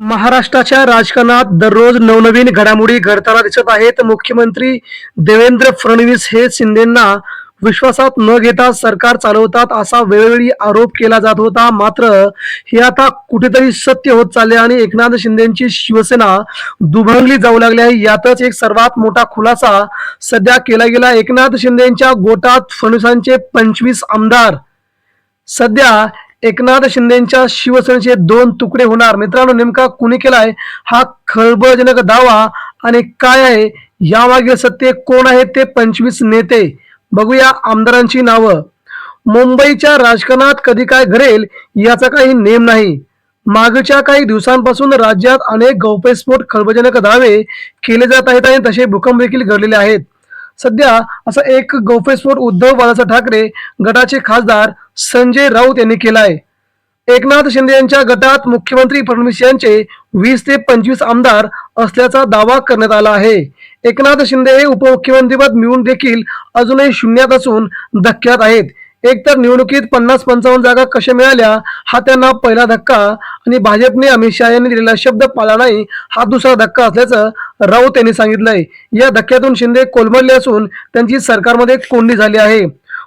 महाराष्ट्राच्या राजकारणात दररोज नवनवीन घडामोडी घडताना दिसत आहेत. मुख्यमंत्री देवेंद्र फडणवीस हे शिंदेंना विश्वासात न घेता सरकार चालवतात असा वेळोवेळी आरोप केला जात होता. मात्र हे आता कुठेतरी सत्य होत चालले आणि एकनाथ शिंदेची शिवसेना दुभंगली जाऊ लागली आहे. यातच एक सर्वात मोठा खुलासा सध्या केला गेला. एकनाथ शिंदेच्या गोटात फडणवीसांचे पंचवीस आमदार. सध्या एकनाथ शिंदेच्या शिवसेनेचे दोन तुकडे होणार. मित्रांनो नेमका कुणी केला आहे? हा खळबळजनक दावा आणि काय आहे? यामागे सत्य कोण आहे ते पंचवीस नेते? बघूया आमदारांची नावं. मुंबईच्या राजकारणात कधी काय घडेल याचा काही नेम नाही. मागच्या काही दिवसांपासून राज्यात अनेक गौप्यस्फोट खळबळजनक दावे केले जात आहेत आणि तसे भूकंप देखील घडलेले आहेत. सध्या असा एक गौफेस्फोट उद्धव बाळासाहेब ठाकरे गटाचे खासदार संजय राऊत यांनी केला आहे. एकनाथ शिंदे यांच्या गटात मुख्यमंत्री फडणवीस यांचे वीस ते पंचवीस आमदार असल्याचा दावा करण्यात आला आहे. एकनाथ शिंदे हे उपमुख्यमंत्रीपद मिळून देखील अजूनही शून्यात असून धक्क्यात आहेत. एकतर निवडणुकीत पन्नास पंचावन्न जागा कशा मिळाल्या हा त्यांना पहिला धक्का. आणि भाजपने अमित शहा यांनी दिलेला शब्द पाळला नाही हा दुसरा धक्का असल्याचं राऊत यांनी सांगितलंय. या धक्क्यातून शिंदे कोलमडले असून त्यांची सरकारमध्ये कोंडी झाली आहे.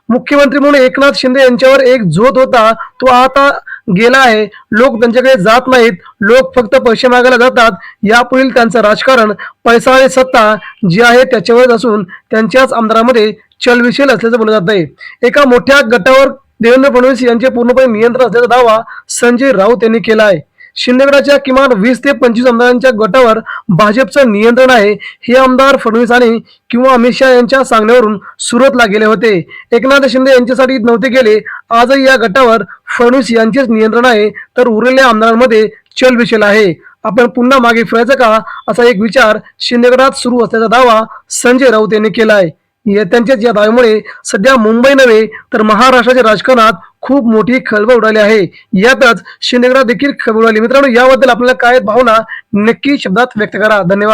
मुख्यमंत्री म्हणून एकनाथ शिंदे यांच्यावर एक झोत होता तो आता गेला आहे. लोक त्यांच्याकडे जात नाहीत लोक फक्त पैसे मागायला जातात. यापुढील त्यांचं राजकारण पैसा आणि सत्ता जी आहे त्याच्यावरच असून त्यांच्याच आमदारामध्ये चलविशील असल्याचं बोललं जात आहे एका मोठ्या गटावर देवेंद्र फडणवीस यांचे पूर्णपणे नियंत्रण असल्याचा दावा संजय राऊत यांनी केला आहे. शिंदेगडाच्या किमान वीस ते पंचवीस आमदारांच्या गटावर भाजपचं नियंत्रण आहे. हे आमदार फडणवीस आणि किंवा अमित शहा यांच्या सांगण्यावरून सुरतला गेले होते. एकनाथ शिंदे यांच्यासाठी नव्हते गेले. आजही या गटावर फडणवीस यांचेच नियंत्रण आहे. तर उरलेल्या आमदारांमध्ये चलबिचल आहे. आपण पुन्हा मागे फिरायचं का? असा एक विचार शिंदेगडात सुरू असल्याचा दावा संजय राऊत यांनी केला आहे. त्यांच्याच या दाव्यामुळे सध्या मुंबई नव्हे तर महाराष्ट्राच्या राजकारणात खूप मोठी खळबळ उडाली आहे. यातच शिंदेगडा देखील खळबळ उडाली. मित्रांनो याबद्दल आपल्याला काय भावना नक्की शब्दात व्यक्त करा. धन्यवाद.